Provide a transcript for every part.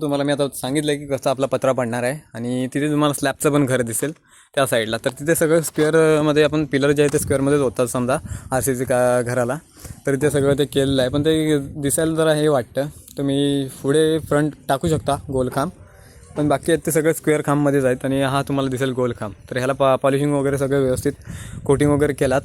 तुम्हाला मी आता सांगितलं की कसं आपला पत्रा पडणार आहे. आणि तिथे तुम्हाला स्लॅबचं पण घर दिसेल त्या साईडला तर तिथे सगळं स्क्वेअरमध्ये आपण पिलर जे आहे ते स्क्वेअरमध्येच होतात समजा आर सी सी का घराला. तर ते सगळं ते केलेलं आहे. पण ते दिसायला जरा हे वाटतं. तुम्ही पुढे फ्रंट टाकू शकता गोलखांब पण बाकी आहेत ते सगळं स्क्वेअर खांबमध्येच आहेत आणि हा तुम्हाला दिसेल गोलखांब तर ह्याला पा पॉलिशिंग वगैरे सगळं व्यवस्थित कोटिंग वगैरे केलात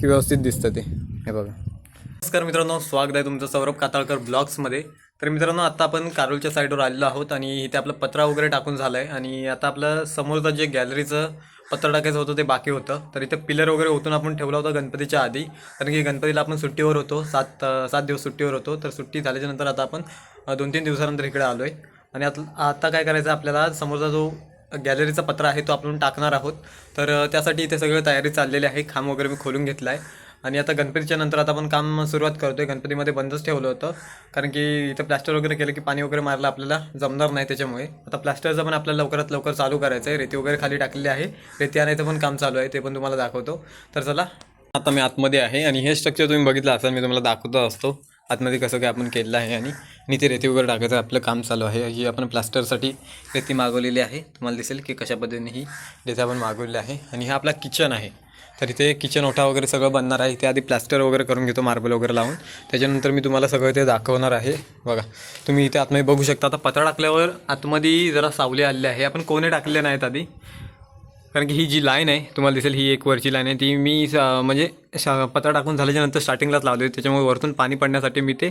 की व्यवस्थित दिसतं ते. हे बघा. नमस्कार मित्रांनो स्वागत आहे तुमचं सौरभ काताळकर ब्लॉग्समध्ये तर मित्रांनो आता आपण कारोलच्या साईडवर आलेलो आहोत आणि इथे आपलं पत्रा वगैरे टाकून झालं आहे आणि आता आपलं समोरचं जे गॅलरीचं पत्र टाकायचं होतं ते बाकी होतं. तर इथं पिलर वगैरे ओतून आपण ठेवला होता गणपतीच्या आधी. कारण की गणपतीला आपण सुट्टीवर होतो. सात सात दिवस सुट्टीवर होतो. तर सुट्टी झाल्याच्यानंतर आता आपण दोन तीन दिवसानंतर इकडे आलो आहे आणि आता आता काय करायचं आपल्याला समोरचा जो गॅलरीचा पत्रा आहे तो आपण टाकणार आहोत. तर त्यासाठी इथे सगळं तयारी चाललेली आहे. खांब वगैरे मी खोलून घेतला आहे आणि आता गणपतीच्या नंतर आता आपण काम सुरुवात करतोय. गणपतीमध्ये बंदच ठेवलं होतं. कारण की इथं प्लॅस्टर वगैरे केलं की पाणी वगैरे मारलं आपल्याला जमणार नाही त्याच्यामुळे. आता प्लॅस्टरचं पण आपल्याला लवकरात लवकर चालू करायचं आहे रेती वगैरे खाली टाकलेली आहे. रेती आणायचं पण काम चालू आहे. ते पण तुम्हाला दाखवतो. तर चला आता मी आतमध्ये आहे आणि हे स्ट्रक्चर तुम्ही बघितलं असाल मी तुम्हाला दाखवतो असतो. आतमध्ये कसं काय आपण केलेलं आहे आणि आणि ते रेती वगैरे टाकायचं आपलं काम चालू आहे. ही आपण प्लास्टरसाठी रेती मागवलेली आहे. तुम्हाला दिसेल की कशा पद्धतीने ही रेती आपण मागवलेली आहे. आणि हा आपला किचन आहे. तर इथे किचन ओठा वगैरे सगळं बनणार आहे. इथे आधी प्लास्टर वगैरे करून घेतो मार्बल वगैरे लावून. त्याच्यानंतर मी तुम्हाला सगळं ते दाखवणार आहे. बघा तुम्ही इथे आतमध्ये बघू शकता. आता पत्रा टाकल्यावर आतमध्ये जरा सावली आलेले आहे. आपण कोणे टाकले नाहीत आधी. कारण की ही जी लाईन आहे तुम्हाला दिसेल ही एक वरची लाईन आहे. ती मी स- म्हणजे पत्रा टाकून झाल्याच्यानंतर स्टार्टिंगलाच लावले होते. त्याच्यामुळे वरतून पाणी पडण्यासाठी मी ते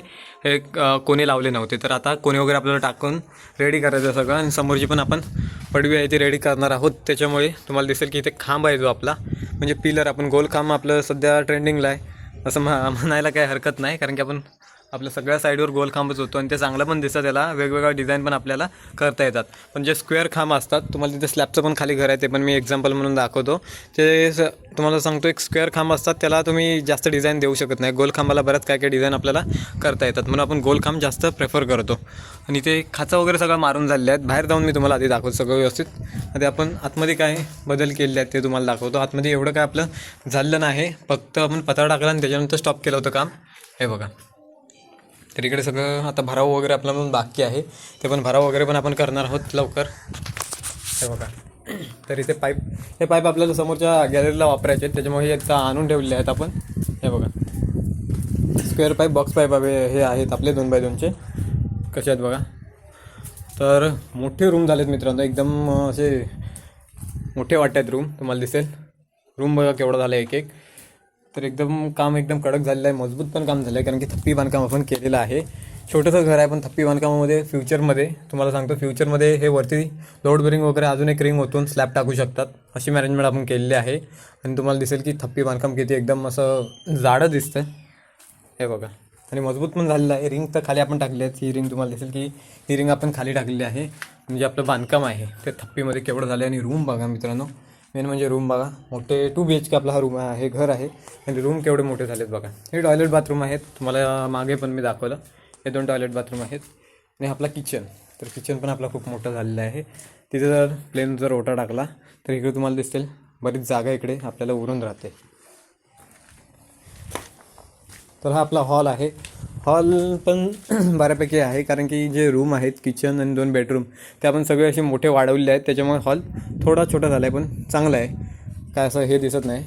हे कोणे लावले नव्हते. तर आता कोणे वगैरे आपल्याला टाकून रेडी करायचं सगळं. आणि समोरची पण आपण पडवी आहे ती रेडी करणार आहोत. त्याच्यामुळे तुम्हाला दिसेल की इथे खांब आहे जो आपला. म्हणजे पिलर आपण गोल खांब आपलं सध्या ट्रेंडिंगला आहे. असं म्हणायला काही हरकत नाही कारण की आपण आपल्या सगळ्या साईडवर गोल खांबच होतो आणि ते चांगलं पण दिसतं त्याला. वेगवेगळ्या डिझाईन पण आपल्याला करता येतात. पण जे स्क्वेअर खांब असतात तुम्हाला तिथे स्लॅबचं पण खाली घर आहे ते पण मी एक्झाम्पल म्हणून दाखवतो. ते स तुम्हाला सांगतो एक स्क्वेअर खांब असतात त्याला तुम्ही जास्त डिझाईन देऊ शकत नाही. गोल खांबाला बऱ्याच काय काय डिझाईन आपल्याला करता येतात. म्हणून आपण गोल खांब जास्त प्रेफर करतो. आणि ते खाचा वगैरे सगळं मारून झालेले आहेत. बाहेर जाऊन मी तुम्हाला आधी दाखवतो सगळं व्यवस्थित. आधी आपण आतमध्ये काय बदल केलेले आहेत ते तुम्हाला दाखवतो. आतमध्ये एवढं काय आपलं झालेलं नाही. फक्त आपण पत्रा टाकला आणि त्याच्यानंतर स्टॉप केलं होतं काम. हे बघा. तर इकडे सगळं आता भराव वगैरे आपला पण बाकी आहे. ते पण भराव वगैरे पण आपण करणार आहोत लवकर. हे बघा. तर इथे पाईप हे पाईप आपल्याला समोरच्या गॅलरीला वापरायचे आहेत. त्याच्यामुळे हे आता आणून ठेवलेले आहेत आपण. हे बघा. स्क्वेअर पाईप बॉक्स पाईप हवे हे आहेत आपले दोन बाय दोनचे. कसे आहेत बघा. तर मोठे रूम झालेत मित्रांनो. एकदम असे मोठे वाटत आहेत रूम. तुम्हाला दिसेल. रूम बघा केवढा झाला एक एक. तर एकदम काम एकदम कडक झालेलं आहे मजबूत पण काम झालं आहे कारण की थप्पी बांधकाम आपण केलेलं आहे. छोटंसं घर आहे पण थप्पी बांधकामामध्ये फ्युचरमध्ये तुम्हाला सांगतो फ्युचरमध्ये हे वरती लोड बेरिंग वगैरे अजून एक रिंग ओतून स्लॅब टाकू शकतात. अशी मॅनेजमेंट आपण केलेली आहे. आणि तुम्हाला दिसेल की थप्पी बांधकाम किती एकदम असं जाडं दिसतं हे बघा. आणि मजबूत पण झालेलं आहे. रिंग तर खाली आपण टाकली आहेत. ही रिंग तुम्हाला दिसेल की ही रिंग आपण खाली टाकलेली आहे. म्हणजे आपलं बांधकाम आहे. ते थप्पीमध्ये केवढं झालं आहे आणि रूम बघा मित्रांनो. मेन म्हणजे रूम बघा. मोठे टू बी एच के आपला हा रूम आहे हे घर आहे. आणि रूम केवढे मोठे झालेत बघा. हे टॉयलेट बाथरूम आहेत. तुम्हाला मागे पण मी दाखवलं. हे दोन टॉयलेट बाथरूम आहेत. आणि आपला किचन तर किचन पण आपला खूप मोठं झालेलं आहे. तिथे जर प्लेन जर ओटा टाकला तर इकडे तुम्हाला दिसेल बरीच जागा इकडे आपल्याला उरून राहते. तर हा आपला हॉल आहे. हॉल पण बऱ्यापैकी आहे कारण की जे रूम आहेत किचन आणि दोन बेडरूम ते आपण सगळे असे मोठे वाढवलेले आहेत. त्याच्यामुळे हॉल थोडा छोटा झाला आहे पण चांगला आहे. काय असं हे दिसत नाही.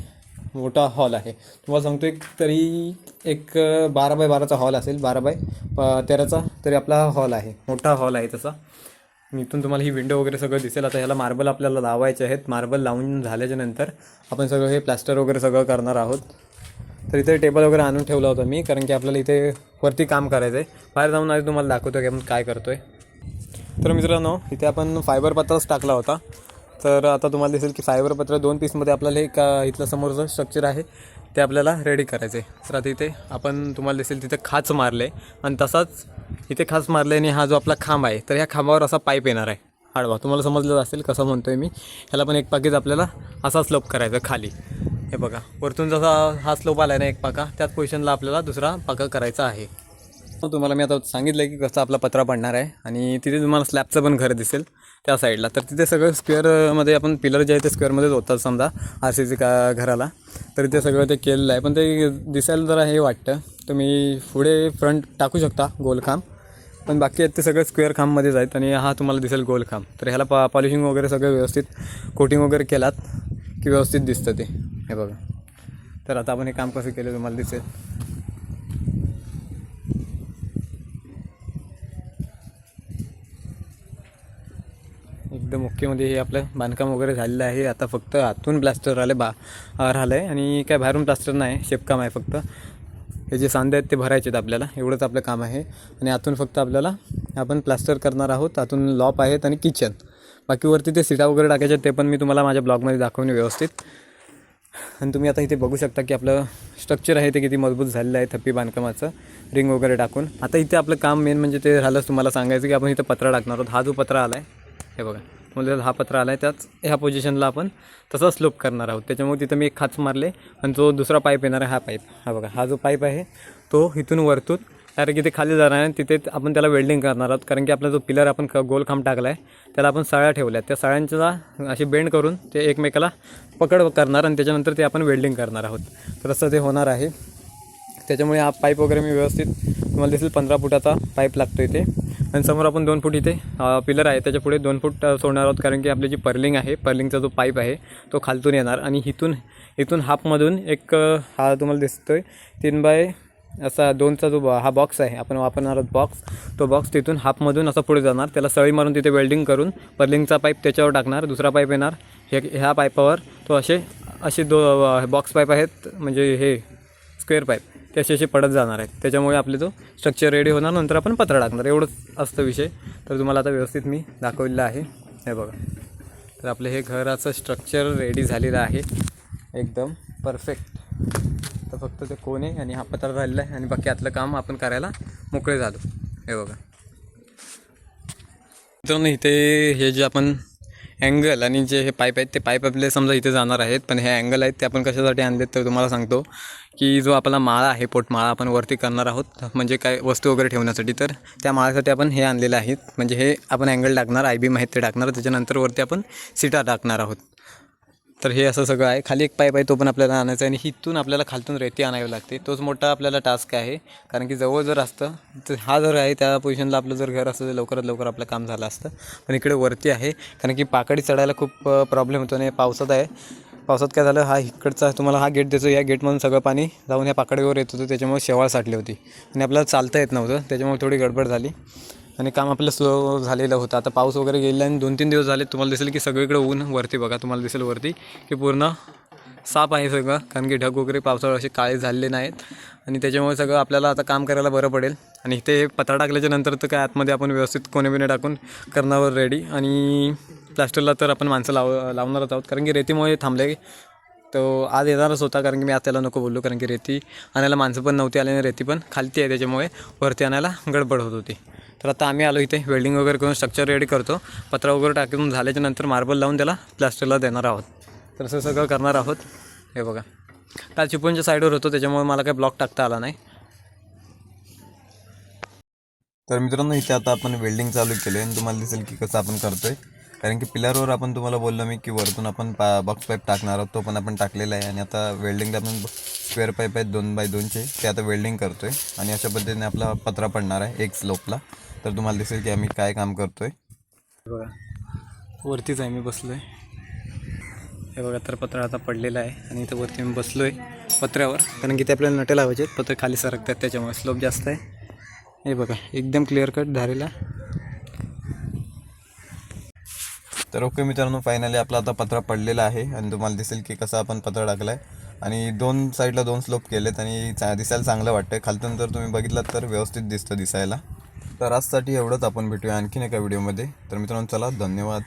मोठा हॉल आहे. तुम्हाला सांगतो एक तरी एक बारा बाय बाराचा हॉल असेल बारा बाय प- तेराचा तरी आपला हॉल आहे. मोठा हॉल आहे तसा. इथून तुम्हाला ही विंडो वगैरे सगळं दिसेल. आता ह्याला मार्बल आपल्याला लावायचे आहेत. मार्बल लावून झाल्याच्यानंतर आपण सगळं हे प्लास्टर वगैरे सगळं करणार आहोत. तर इथे टेबल वगैरे आणून ठेवला होता मी कारण की आपल्याला इथे वरती काम करायचं आहे. बाहेर जाऊन आधी तुम्हाला दाखवतो की आपण काय करतो आहे तर मित्रांनो इथे आपण फायबर पत्राच टाकला होता. तर आता तुम्हाला दिसेल की फायबर पत्र दोन पीसमध्ये आपल्याला एक इथलं समोरचं स्ट्रक्चर आहे ते आपल्याला रेडी करायचं आहे. तर आता इथे आपण तुम्हाला दिसेल तिथे खाच मारले आणि तसाच इथे खाच मारले आणि हा जो आपला खांब आहे तर ह्या खांबावर असा पाईप येणार आहे. आडवा तुम्हाला समजलं असेल कसं म्हणतो आहे मी. ह्याला पण एक पाकीच आपल्याला असा स्लोप करायचा खाली. हे बघा. वरतून जसा हा स्लोप आला आहे ना एक पाका त्याच पोझिशनला आपल्याला दुसरा पाका करायचा आहे. तुम्हाला मी आता सांगितलं की कसं आपला पत्रा पडणार आहे आणि तिथे तुम्हाला स्लॅबचं पण घर दिसेल त्या साईडला तर तिथे सगळं स्क्वेअरमध्ये आपण पिलर जे आहे ते स्क्वेअरमध्येच होतात समजा आर सी सी का घराला. तर ते सगळं ते केलेलं आहे. पण ते दिसायला जरा हे वाटतं. तुम्ही पुढे फ्रंट टाकू शकता गोलखांब. पण बाकी आहेत ते सगळं स्क्वेअर खांबमध्येच आहेत आणि हा तुम्हाला दिसेल गोल खांब. तर ह्याला पा पॉलिशिंग वगैरे सगळं व्यवस्थित कोटिंग वगैरे केलात की व्यवस्थित दिसतं ते. हे बघा. तर आता आपण हे काम कसं केलं तुम्हाला दिसेल. एकदम ओकेमध्ये हे आपलं बांधकाम वगैरे झालेलं आहे. आता फक्त आतून प्लास्टर आलं बा राहिलं आहे आणि काय बाहेरून प्लास्टर नाही शेपकाम आहे फक्त. हे जे सांधे आहेत ते भरायचे आहेत आपल्याला. एवढंच आपलं काम आहे. आणि आतून फक्त आपल्याला आपण प्लास्टर करणार आहोत. आतून लॉप आहेत आणि किचन. बाकीवरती ते सीटा वगैरे टाकायचे आहेत ते पण मी तुम्हाला माझ्या ब्लॉगमध्ये दाखवून व्यवस्थित. आणि तुम्ही आता इथे बघू शकता की आपलं स्ट्रक्चर आहे ते किती मजबूत झालेलं आहे थप्पी बांधकामाचं. रिंग वगैरे टाकून. आता इथे आपलं काम मेन म्हणजे ते झालंच तुम्हाला सांगायचं की आपण इथं पत्रा टाकणार आहोत. हा जो पत्रा आला आहे हे बघा. म्हणजे हा पत्रा आला आहे त्याच ह्या पोझिशनला आपण तसा स्लोप करणार आहोत. त्याच्यामुळे तिथं मी एक खाच मारले आणि जो दुसरा पाईप येणार आहे हा पाईप हा बघा हा जो पाईप आहे तो इथून वरतून की तिथे खाली जाणार आहे तिथे आपण त्याला वेल्डिंग करणार आहोत. कारण की आपला जो पिलर आपण क गोल खांब टाकला आहे त्याला आपण सळ्या ठेवल्या आहेत त्या सळ्यांचा अशी बेंड करून ते एकमेकाला पकड करणार आणि त्याच्यानंतर ते आपण वेल्डिंग करणार आहोत. तर असं ते होणार आहे. त्याच्यामुळे हा पाईप वगैरे मी व्यवस्थित तुम्हाला दिसेल पंधरा फुटाचा पाईप लागतो इथे. आणि समोर आपण दोन फूट इथे पिलर आहे. त्याच्या पुढे दोन फूट सोडणार आहोत कारण की आपली जी पर्लिंग आहे पर्लिंगचा जो पाईप आहे तो खालतून येणार. आणि इथून इथून हाफमधून एक हा तुम्हाला दिसतोय तीन बाय असा दोनचा जो हा बॉक्स आहे. आपण वापरणार आहोत बॉक्स. तो बॉक्स तिथून हाफमधून असा पुढे जाणार. त्याला सळी मारून तिथे वेल्डिंग करून पर्लिंगचा पाईप त्याच्यावर टाकणार. दुसरा पाईप येणार. हे ह्या पाईपावर तो असे असे दो बॉक्स पाईप आहेत. म्हणजे हे स्क्वेअर पाईप. ते असे असे पडत जाणार आहेत. त्याच्यामुळे आपले तो स्ट्रक्चर रेडी होणार नंतर आपण पत्रा टाकणार. एवढंच असतं विषय. तर तुम्हाला आता व्यवस्थित मी दाखवलेलं आहे. हे बघा. तर आपलं हे घराचं स्ट्रक्चर रेडी झालेलं आहे. एकदम परफेक्ट तर फक्त ते कोण आहे आणि हा पत्रा राहिलेला आहे आणि बाकी आतलं काम आपण करायला मोकळे झालो. हे बघा. मित्रांनो इथे हे जे आपण अँगल आणि जे हे पाईप आहेत ते पाईप आपले समजा इथे जाणार आहेत पण हे अँगल आहेत ते आपण कशासाठी आणलेत तर तुम्हाला सांगतो की जो आपला माळा आहे पोटमाळा आपण वरती करणार आहोत म्हणजे काय वस्तू वगैरे ठेवण्यासाठी तर त्या माळ्यासाठी आपण हे आणलेलं आहेत म्हणजे हे आपण अँगल टाकणार आय बीम आहेत ते टाकणार त्याच्यानंतर वरती आपण सीटा टाकणार आहोत. तर हे असं सगळं आहे. खाली एक पाईप आहे तो पण आपल्याला आणायचा आहे आणि इथून आपल्याला खालतून रेती आणावी लागते. तोच मोठा आपल्याला टास्क आहे. कारण की जवळ जर असतं तर हा जर आहे त्या पोझिशनला आपलं जर घर असतं तर लवकरात लवकर आपलं काम झालं असतं. पण इकडे वरती आहे. कारण की पाकडी चढायला खूप प्रॉब्लेम होतो आणि पावसात आहे. पावसात काय झालं? हा इकडचा तुम्हाला हा गेट देतो या गेटमधून सगळं पाणी जाऊन या पाकडीवर येत होतं. त्याच्यामुळे शेवाळ साठली होती. आणि आपल्याला चालता येत नव्हतं. त्याच्यामुळे थोडी गडबड झाली. आणि काम आपलं स्लो झालेलं होतं. आता पाऊस वगैरे गेला आणि दोन तीन दिवस झाले तुम्हाला दिसेल की सगळीकडे ऊन वरती बघा तुम्हाला दिसेल वरती की पूर्ण साफ आहे सगळं कारण की ढग वगैरे पावसाळा असे काळे झालेले नाहीत. आणि त्याच्यामुळे सगळं आपल्याला आता काम करायला बरं पडेल. आणि इथे पत्रा टाकल्याच्या नंतर तर काय आतमध्ये आपण व्यवस्थित कोणे बिने टाकून करणार रेडी आणि प्लास्टरला तर आपण माणसं लाव लावणारच आहोत कारण की रेतीमुळे थांबले. तो आज येणारच होता कारण की मी आज त्याला नको बोललो कारण की रेती आणायला माणसं पण नव्हती आली आणि रेती पण खालती आहे त्याच्यामुळे वरती आणायला गडबड होत होती. तर आता आम्ही आलो इथे वेल्डिंग वगैरे करून स्ट्रक्चर रेडी करतो. पत्रा वगैरे टाकून झाल्याच्यानंतर मार्बल लावून त्याला प्लास्टरला देणार आहोत. तर असं सगळं करणार आहोत. हे बघा. काल चिपळूणच्या साईडवर होतो त्याच्यामुळे मला काही ब्लॉक टाकता आला नाही. तर मित्रांनो इथे आता आपण वेल्डिंग चालू केले आणि तुम्हाला दिसेल की कसं आपण करतोय. कारण की पिलरवर आपण तुम्हाला बोललो मी की वरतून आपण पा बॉक्स पाईप टाकणार आहोत तो पण आपण टाकलेला आहे. आणि आता वेल्डिंगला आपण स्क्वेअर पाईप आहेत दोन बाय दोनचे. ते आता वेल्डिंग करतोय. आणि अशा पद्धतीने आपला पत्रा पडणार आहे एक स्लोपला तर तुम्हाला दिसेल की आम्ही काय काम करतोय. बघा वरतीच आहे मी बसलो आहे हे बघा तर पत्रा आता पडलेला आहे आणि इथं वरती मी बसलो आहे पत्र्यावर कारण की ते आपल्याला नटे लावायचे आहेत पत्र खाली सरकतात त्याच्यामुळे स्लोप जास्त आहे. हे बघा एकदम क्लिअर कट धारेला तर ओके मित्रांनो फायनली आपला आता पत्रा पडलेला आहे आणि तुम्हाला दिसेल की कसा आपण पत्रा टाकला आहे आणि दोन साईडला दोन स्लोप केलेत आणि चा दिसायला चांगलं वाटतं खालतून जर तुम्ही बघितलात तर व्यवस्थित दिसतं दिसायला. तर आजसाठी एवढंच. आपण भेटूया आणखीन एका व्हिडिओमध्ये. तर मित्रांनो चला धन्यवाद.